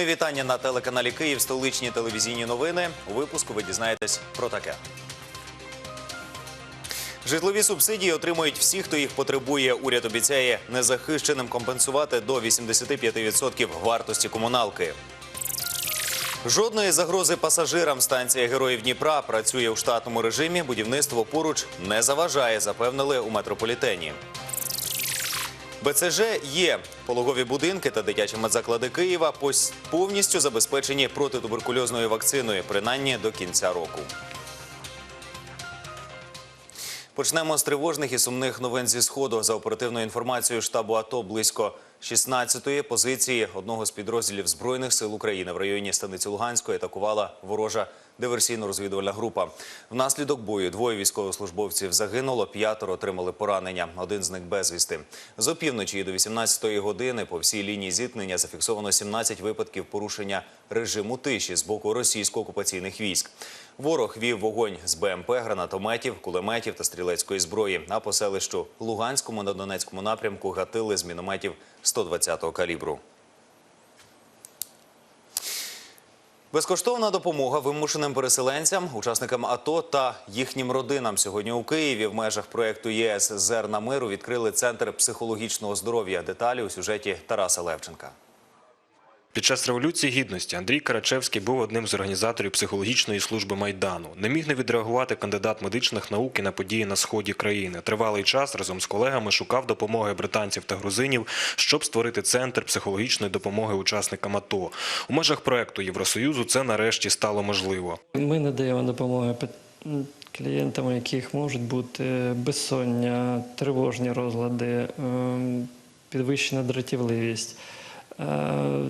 Мої вітання на телеканалі Київ, столичні телевізійні новини. У випуску ви дізнаєтесь про таке. Житлові субсидії отримують всі, хто їх потребує. Уряд обіцяє незахищеним компенсувати до 85% вартості комуналки. Жодної загрози пасажирам станція Героїв Дніпра працює у штатному режимі. Будівництво поруч не заважає, запевнили у метрополітені. БЦЖ є пологові будинки та дитячі медзаклади Києва повністю забезпечені протитуберкульозною вакциною, принаймні до кінця року. Почнемо з тривожних і сумних новин зі сходу. За оперативною інформацією штабу АТО близько 16-ї позиції одного з підрозділів збройних сил України в районі станиці Луганської атакувала ворожа диверсійно-розвідувальна група. Внаслідок бою двоє військовослужбовців загинуло, п'ятеро отримали поранення. Один з них безвісти. З опівночі до 18-ї години по всій лінії зіткнення зафіксовано 17 випадків порушення режиму тиші з боку російсько-окупаційних військ. Ворог вів вогонь з БМП, гранатометів, кулеметів та стрілецької зброї. А по селищу Луганському на Донецькому напрямку гатили з мінометів 120-го калібру. Безкоштовна допомога вимушеним переселенцям, учасникам АТО та їхнім родинам сьогодні у Києві в межах проєкту ЄС Зерна миру відкрили центр психологічного здоров'я. Деталі у сюжеті Тараса Левченка. Під час революції гідності Андрій Карачевський був одним з організаторів психологічної служби майдану. Не міг не відреагувати кандидат медичних наук і на події на сході країни. Тривалий час разом з колегами шукав допомоги британців та грузинів, щоб створити центр психологічної допомоги учасникам АТО. У межах проекту Євросоюзу це нарешті стало можливо. Ми надаємо допомогу пе- клієнтам, у яких можуть бути безсоння, тривожні розлади, ем, підвищена дратівливість,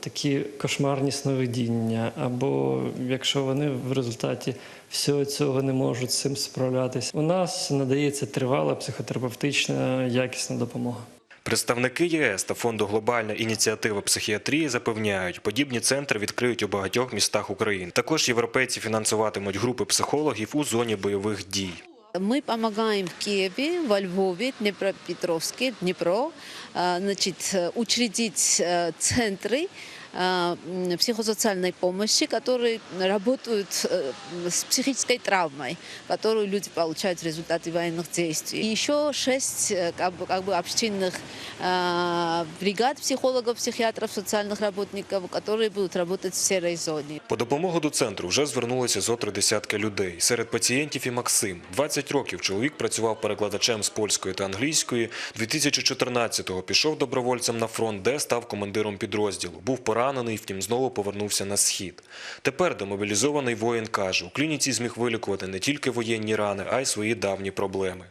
такі кошмарні сновидіння, або якщо вони в результаті всього цього не можуть з цим справлятися. У нас надається тривала психотерапевтична якісна допомога. Представники ЄС та фонду Глобальна ініціатива психіатрії запевняють, подібні центри відкриють у багатьох містах України. Також європейці фінансуватимуть групи психологів у зоні бойових дій. Мы помогаем в Киеве, во Львове, Днепропетровске, Днепро, а, значит, э, учредить э, центры а, м, психосоциальной помощи, которые работают э, с психической травмой, которую люди получают в результате военных действий. И еще шесть э, как бы, как бы общинных а, бригад психологов, психиатров, социальных работников, которые будут работать в серой зоне. По допомогу до центру вже звернулися зо три десятки людей. Серед пацієнтів і Максим. 20 років чоловік працював перекладачем з польської та англійської. 2014-го пішов добровольцем на фронт, де став командиром підрозділу. Був поранений, втім знову повернувся на схід. Тепер демобілізований воїн каже, у клініці зміг вилікувати не тільки воєнні рани, а й свої давні проблеми.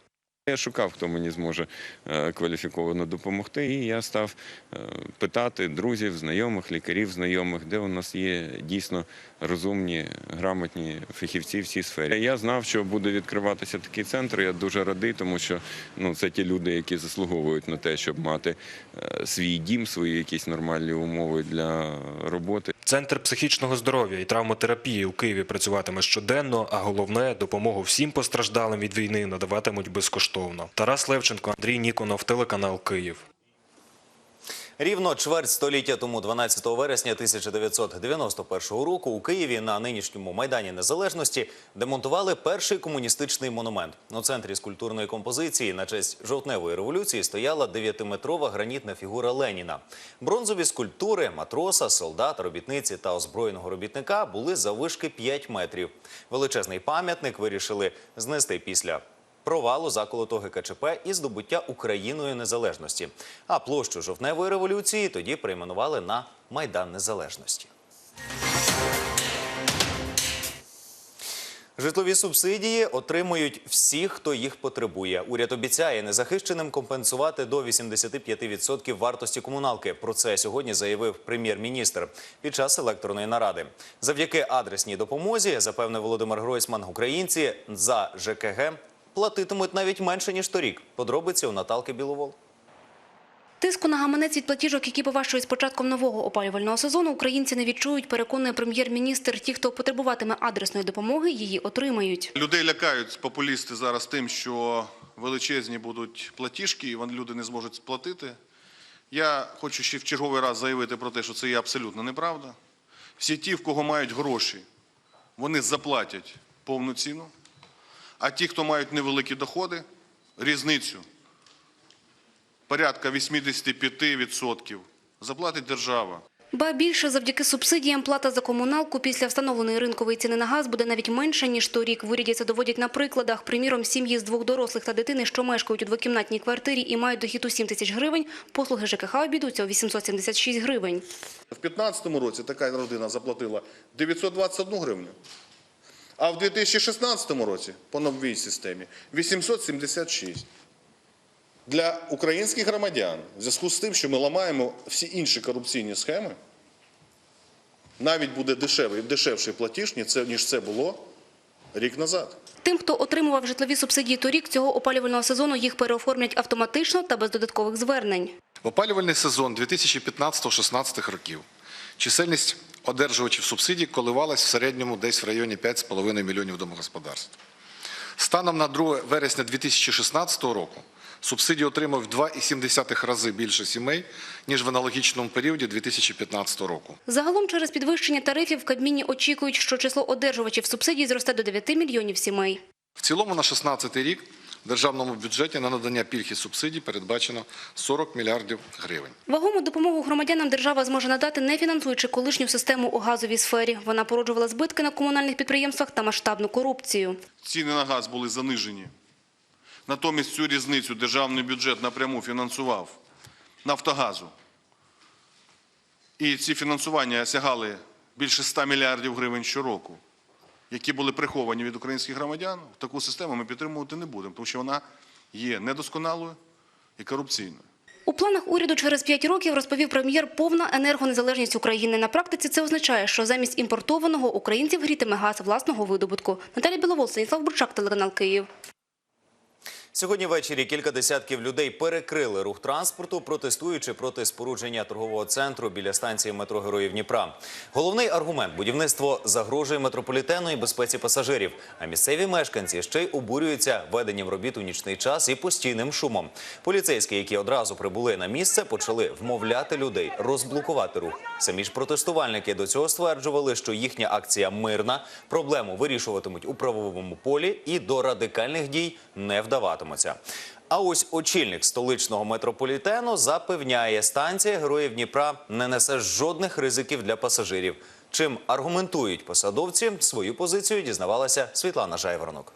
Я шукав, хто мені зможе е, кваліфіковано допомогти, і я став е, питати друзів, знайомих, лікарів, знайомих, де у нас є дійсно розумні, грамотні фахівці в цій сфері. Я знав, що буде відкриватися такий центр. Я дуже радий, тому що ну це ті люди, які заслуговують на те, щоб мати е, свій дім, свої якісь нормальні умови для роботи. Центр психічного здоров'я і травмотерапії у Києві працюватиме щоденно, а головне допомогу всім постраждалим від війни надаватимуть безкоштовно. Тарас Левченко, Андрій Ніконов, телеканал Київ. Рівно чверть століття тому, 12 вересня 1991 року, у Києві на нинішньому майдані Незалежності демонтували перший комуністичний монумент. У центрі скульптурної композиції на честь жовтневої революції стояла 9-метрова гранітна фігура Леніна. Бронзові скульптури матроса, солдата, робітниці та озброєного робітника були заввишки 5 метрів. Величезний пам'ятник вирішили знести після провалу заколоту ГКЧП і здобуття Україною незалежності. А площу жовтневої революції тоді перейменували на Майдан Незалежності. Житлові субсидії отримують всі, хто їх потребує. Уряд обіцяє незахищеним компенсувати до 85% вартості комуналки. Про це сьогодні заявив прем'єр-міністр під час електорної наради. Завдяки адресній допомозі, запевнив Володимир Гройсман, українці за ЖКГ платитимуть навіть менше ніж торік. Подробиці у Наталки Біловол. Тиску на гаманець від платіжок, які поважчують з початком нового опалювального сезону, українці не відчують, переконує прем'єр-міністр. Ті, хто потребуватиме адресної допомоги, її отримають. Людей лякають популісти зараз тим, що величезні будуть платіжки, і вони- люди не зможуть сплатити. Я хочу ще в черговий раз заявити про те, що це є абсолютно неправда. Всі ті, в кого мають гроші, вони заплатять повну ціну, а ті, хто мають невеликі доходи, різницю порядка 85% заплатить держава. Ба більше, завдяки субсидіям плата за комуналку після встановленої ринкової ціни на газ буде навіть менша, ніж торік. В уряді це доводять на прикладах. Приміром, сім'ї з двох дорослих та дитини, що мешкають у двокімнатній квартирі і мають дохід у 7 тисяч гривень, послуги ЖКХ обійдуться у 876 гривень. В 2015 році така родина заплатила 921 гривню, а в 2016 році по новій системі 876. Для українських громадян, в зв'язку з тим, що ми ламаємо всі інші корупційні схеми, навіть буде дешевий, дешевший платіж, ніж це, ніж це було рік назад. Тим, хто отримував житлові субсидії торік, цього опалювального сезону їх переоформлять автоматично та без додаткових звернень. В опалювальний сезон 2015-16 років чисельність одержувачів субсидій коливалась в середньому десь в районі 5,5 мільйонів домогосподарств. Станом на 2 вересня 2016 року субсидії отримав в 2,7 рази більше сімей, ніж в аналогічному періоді 2015 року. Загалом через підвищення тарифів в Кабміні очікують, що число одержувачів субсидій зросте до 9 мільйонів сімей. В цілому на 16 рік в державному бюджеті на надання пільг і субсидій передбачено 40 мільярдів гривень. Вагому допомогу громадянам держава зможе надати, не фінансуючи колишню систему у газовій сфері. Вона породжувала збитки на комунальних підприємствах та масштабну корупцію. Ціни на газ були занижені. Натомість цю різницю державний бюджет напряму фінансував Нафтогазу. І ці фінансування сягали більше 100 мільярдів гривень щороку, які були приховані від українських громадян. Таку систему ми підтримувати не будемо, тому що вона є недосконалою і корупційною. У планах уряду через 5 років, розповів прем'єр, повна енергонезалежність України. На практиці це означає, що замість імпортованого українців грітиме газ власного видобутку. Наталя Біловол, Станіслав Бурчак, телеканал Київ. Сьогодні ввечері кілька десятків людей перекрили рух транспорту, протестуючи проти спорудження торгового центру біля станції метро Героїв Дніпра. Головний аргумент будівництво загрожує метрополітену і безпеці пасажирів. А місцеві мешканці ще й обурюються веденням робіт у нічний час і постійним шумом. Поліцейські, які одразу прибули на місце, почали вмовляти людей розблокувати рух. Самі ж протестувальники до цього стверджували, що їхня акція мирна, проблему вирішуватимуть у правовому полі і до радикальних дій не вдаватимуться. А ось очільник столичного метрополітену запевняє, станція Героїв Дніпра не несе жодних ризиків для пасажирів. Чим аргументують посадовці, свою позицію дізнавалася Світлана Жайворонок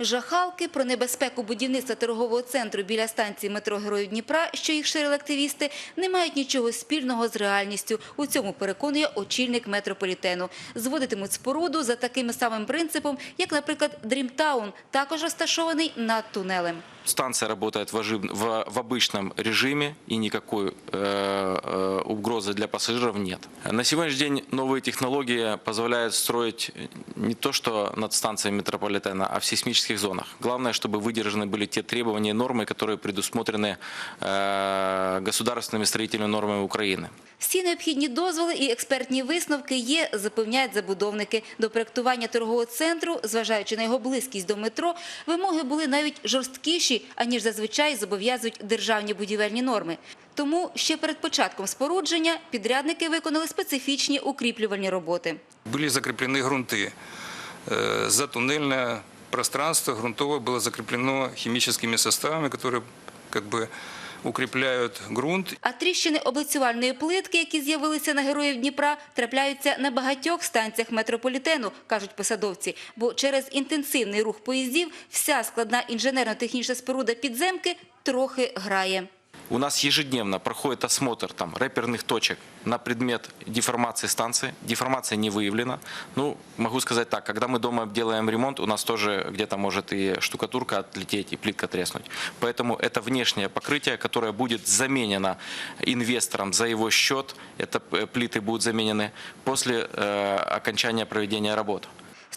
Жахалки про небезпеку будівництва торгового центру біля станції метро Героїв Дніпра, що їх ширили активісти, не мають нічого спільного з реальністю. У цьому переконує очільник метрополітену. Зводитимуть споруду за таким самим принципом, як, наприклад, Дрімтаун, також розташований над тунелем. Станция работает в, ожи- в- в обычном режиме и никакой э, э, угрозы для пассажиров нет. На сегодняшний день новые технологии позволяют строить не то что над станцией метрополитена, а в сейсмических зонах. Главное, чтобы выдержаны были те требования и нормы, которые предусмотрены э, государственными строительными нормами Украины. Всі необхідні дозволи і експертні висновки є, запевняють забудовники. До проєктування торгового центру, зважаючи на його близькість до метро, вимоги були навіть жорсткіші, аніж зазвичай зобов'язують державні будівельні норми. Тому ще перед початком спорудження підрядники виконали специфічні укріплювальні роботи. Были закреплены грунты. Э, Затуннельное пространство грунтовое было закреплено химическими составами, которые как бы укрепляют грунт А тріщини облицювальної плитки, які з'явилися на героїв Дніпра, трапляються на багатьох станціях метрополітену, кажуть посадовці. Бо через інтенсивний рух поїздів вся складна інженерно-технічна споруда підземки трохи грає. У нас ежедневно проходит осмотр там, рэперных точек на предмет деформации станции. Деформация не выявлена. Ну, могу сказать так, когда мы дома делаем ремонт, у нас тоже где-то может и штукатурка отлететь, и плитка треснуть. Поэтому это внешнее покрытие, которое будет заменено инвестором за его счет. Это э, плиты будут заменены после э, окончания проведения работ.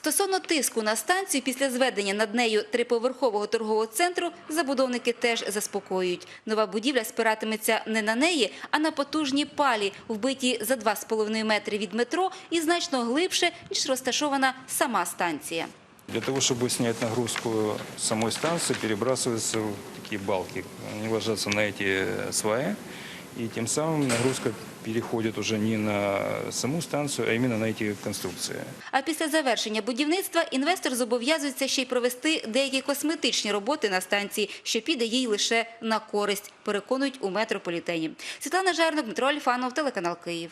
Стосовно тиску на станцію після зведення над нею триповерхового торгового центру, забудовники теж заспокоюють. Нова будівля спиратиметься не на неї, а на потужні палі, вбиті за 2,5 метри від метро і значно глибше, ніж розташована сама станція. Для того, чтобы снять нагрузку самой станции, перебрасываются в такие балки. Они ложатся на эти сваи, и тем самым нагрузка переходит уже не на саму станцию, а именно на эти конструкции. А після завершення будівництва інвестор зобов'язується ще й провести деякі косметичні роботи на станції, що піде їй лише на користь, переконують у метрополітені. Світлана Жернок, Дмитро Альфанов, телеканал Київ.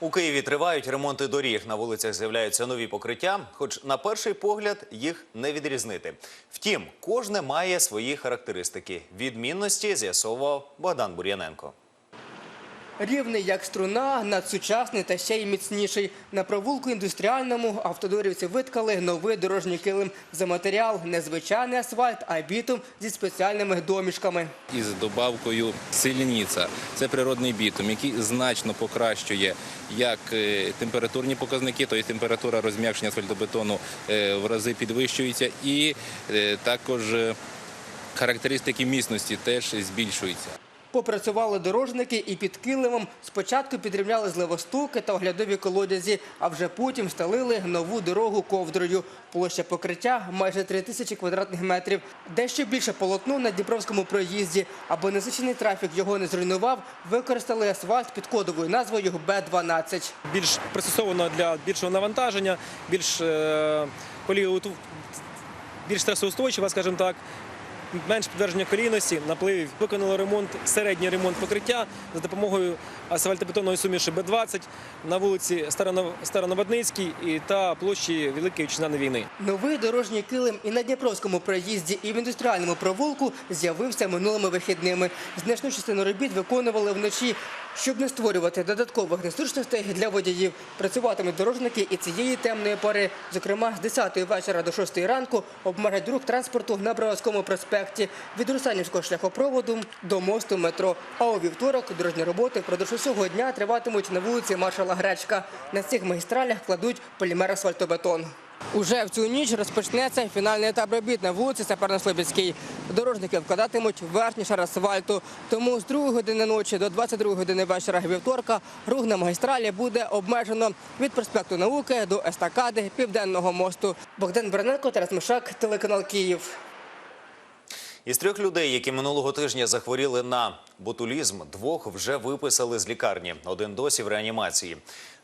У Києві тривають ремонти доріг. На вулицях з'являються нові покриття, хоч на перший погляд їх не відрізнити. Втім, кожне має свої характеристики. Відмінності з'ясовував Богдан Бур'яненко. Рівний як струна, надсучасний та ще й міцніший. На провулку індустріальному автодорівці виткали новий дорожній килим. За матеріал не звичайний асфальт, а бітум зі спеціальними домішками. із добавкою сильніця. Це природний бітум, який значно покращує як е, температурні показники, тобто температура розм'якшення асфальтобетону е, в рази підвищується, і е, також характеристики міцності теж збільшуються. Попрацювали дорожники і під килимом. Спочатку підрівняли зливостуки та оглядові колодязі, а вже потім стелили нову дорогу ковдрою. Площа покриття майже 3 тисячі квадратних метрів. Дещо більше полотну на Дніпровському проїзді. Аби насичений трафік його не зруйнував, використали асфальт під кодовою назвою Б-12. більш пристосовано для більшого навантаження, більш е, більш стресоустойчива, скажімо так. Менш підтвердження колійності, напливів. Виконали ремонт, середній ремонт покриття за допомогою асфальтобетонної суміші Б-20 на вулиці і та площі Великої Вітчизняної війни. Новий дорожній килим і на Дніпровському проїзді, і в індустріальному провулку з'явився минулими вихідними. Значну частину робіт виконували вночі, щоб не створювати додаткових незручностей для водіїв. Працюватимуть дорожники і цієї темної пори. Зокрема, з 10 вечора до 6 ранку обмежать рух транспорту на Броварському проспекті від Русанівського шляхопроводу до мосту метро. А у вівторок дорожні роботи впродовж усього дня триватимуть на вулиці Маршала Гречка. На цих магістралях кладуть полімер асфальтобетон. Уже в цю ніч розпочнеться фінальний етап робіт на вулиці Саперно-Слобідській. Дорожники вкладатимуть верхній шар асфальту. Тому з 2 години ночі до 22 години вечора вівторка рух на магістралі буде обмежено від проспекту Науки до естакади Південного мосту. Богдан Берненко, Тарас Мишак, телеканал Київ. Із трьох людей, які минулого тижня захворіли на ботулізм, двох вже виписали з лікарні. Один досі в реанімації.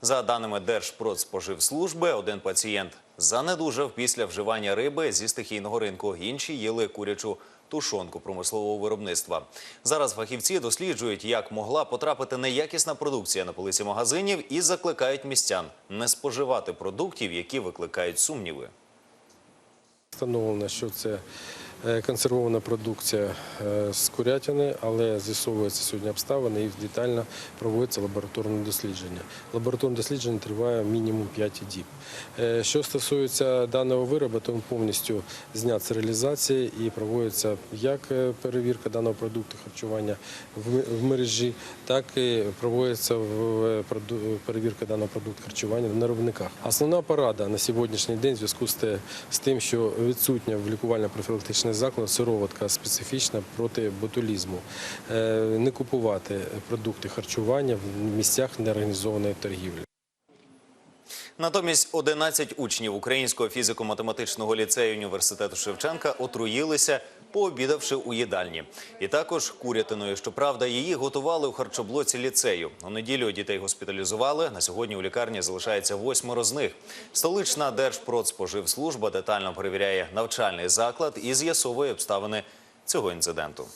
За даними Держпродспоживслужби, один пацієнт занедужав після вживання риби зі стихійного ринку. Інші їли курячу тушонку промислового виробництва. Зараз фахівці досліджують, як могла потрапити неякісна продукція на полиці магазинів і закликають містян не споживати продуктів, які викликають сумніви. Встановлено, що це консервована продукція е, з курятини, але з'ясовуються сьогодні обставини і детально проводиться лабораторне дослідження. Лабораторне дослідження триває мінімум 5 діб. Е, Що стосується даного виробу, то він повністю знят з реалізації і проводиться як е, перевірка даного продукту харчування в мережі, так і проводиться е, перевірка даного продукту харчування в наробниках. Основна порада на сьогоднішній день в зв'язку з тим, що відсутня в лікувально-профілактичних закладах сироватка специфічна проти ботулізму. Е, Не купувати продукти харчування в місцях неорганізованої торгівлі. Натомість 11 учнів Українського фізико-математичного ліцею університету Шевченка отруїлися, пообідавши у їдальні. І також курятиною. Щоправда, її готували у харчоблоці ліцею. У неділю дітей госпіталізували. На сьогодні у лікарні залишається восьмеро з них. Столична Держпродспоживслужба детально перевіряє навчальний заклад і з'ясовує обставини цього інциденту.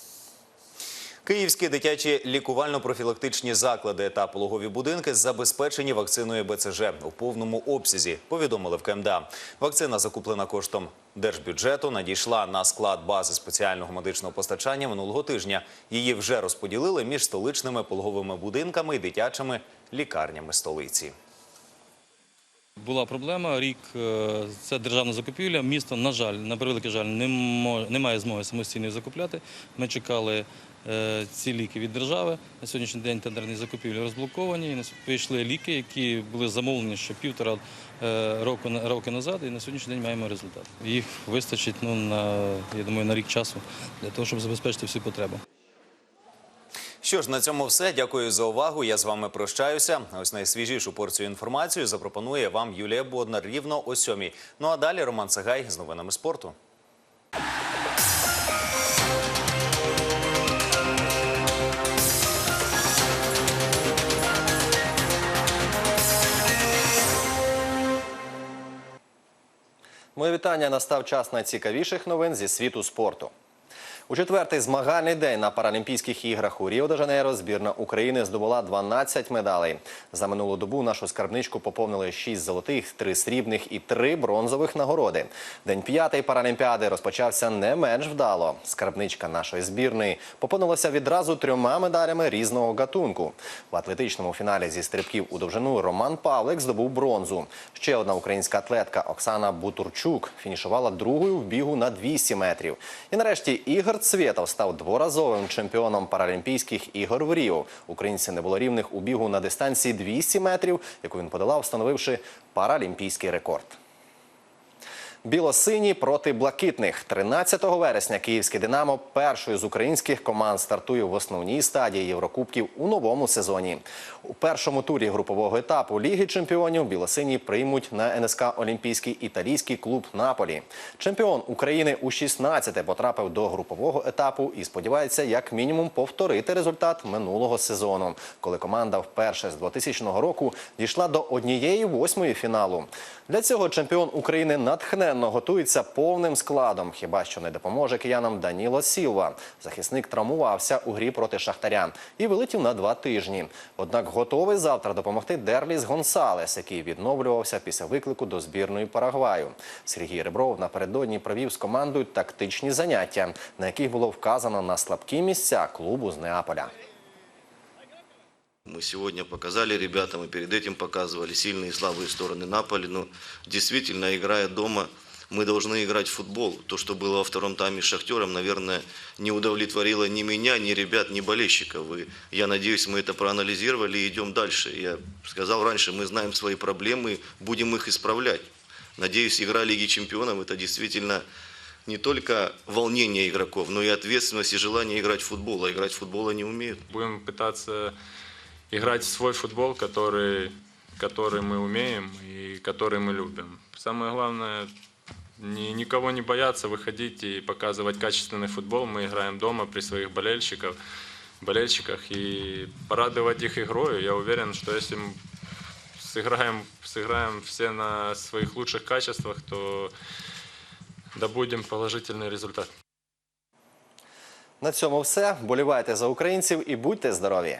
Київські дитячі лікувально-профілактичні заклади та пологові будинки забезпечені вакциною БЦЖ у повному обсязі, повідомили в КМДА. Вакцина, закуплена коштом держбюджету, надійшла на склад бази спеціального медичного постачання минулого тижня. Її вже розподілили між столичними пологовими будинками і дитячими лікарнями столиці. Була проблема. Рік е, це державна закупівля. Місто, на жаль, на превеликий жаль, не, мо- не має змоги самостійно закупляти. Ми чекали ці ліки від держави. На сьогоднішній день тендерні закупівлі розблоковані. І Прийшли ліки, які були замовлені ще півтора е, року, роки назад, і на сьогоднішній день маємо результат. Їх вистачить ну, на, я думаю, на рік часу для того, щоб забезпечити всі потреби. Що ж, на цьому все. Дякую за увагу. Я з вами прощаюся. Ось найсвіжішу порцію інформації запропонує вам Юлія Боднар рівно о сьомій. Ну а далі Роман Сагай з новинами спорту. Моє вітання настав час найцікавіших новин зі світу спорту. У четвертий змагальний день на Паралімпійських іграх у Ріо-де-Жанейро збірна України здобула 12 медалей. За минулу добу нашу скарбничку поповнили 6 золотих, 3 срібних і 3 бронзових нагороди. День п'ятий Паралімпіади розпочався не менш вдало. Скарбничка нашої збірної поповнилася відразу трьома медалями різного гатунку. В атлетичному фіналі зі стрибків у довжину Роман Павлик здобув бронзу. Ще одна українська атлетка Оксана Бутурчук фінішувала другою в бігу на 200 метрів. І нарешті Ігор Цвєтов став дворазовим чемпіоном Паралімпійських ігор в Ріо. Українці не було рівних у бігу на дистанції 200 метрів, яку він подолав, встановивши паралімпійський рекорд. Білосині проти блакитних 13 вересня київське Динамо першою з українських команд стартує в основній стадії Єврокубків у новому сезоні. У першому турі групового етапу Ліги чемпіонів білосині приймуть на НСК Олімпійський італійський клуб Наполі. Чемпіон України у 16-те потрапив до групового етапу і сподівається як мінімум повторити результат минулого сезону, коли команда вперше з 2000 року дійшла до однієї восьмої фіналу. Для цього чемпіон України натхненно готується повним складом. Хіба що не допоможе киянам Даніло Сілва. Захисник травмувався у грі проти Шахтаря і вилетів на два тижні. Однак готовий завтра допомогти Дерліс Гонсалес, який відновлювався після виклику до збірної Парагваю. Сергій Ребров напередодні провів з командою тактичні заняття, на яких було вказано на слабкі місця клубу з Неаполя. Мы сегодня показали ребятам и перед этим показывали сильные и слабые стороны Наполи. Но действительно, играя дома, мы должны играть в футбол. То, что было во втором тайме с Шахтером, наверное, не удовлетворило ни меня, ни ребят, ни болельщиков. И я надеюсь, мы это проанализировали и идем дальше. Я сказал раньше, мы знаем свои проблемы, будем их исправлять. Надеюсь, игра Лиги Чемпионов – это действительно не только волнение игроков, но и ответственность и желание играть в футбол. А играть в футбол они умеют. Будем пытаться играть в свой футбол, который, который мы умеем и который мы любим. Самое главное, ни, никого не бояться выходить и показывать качественный футбол. Мы играем дома при своих болельщиках, болельщиках и порадовать их игрой. Я уверен, что если мы сыграем, сыграем все на своих лучших качествах, то добудем положительный результат. На цьому все. Болівайте за українців і будьте здорові!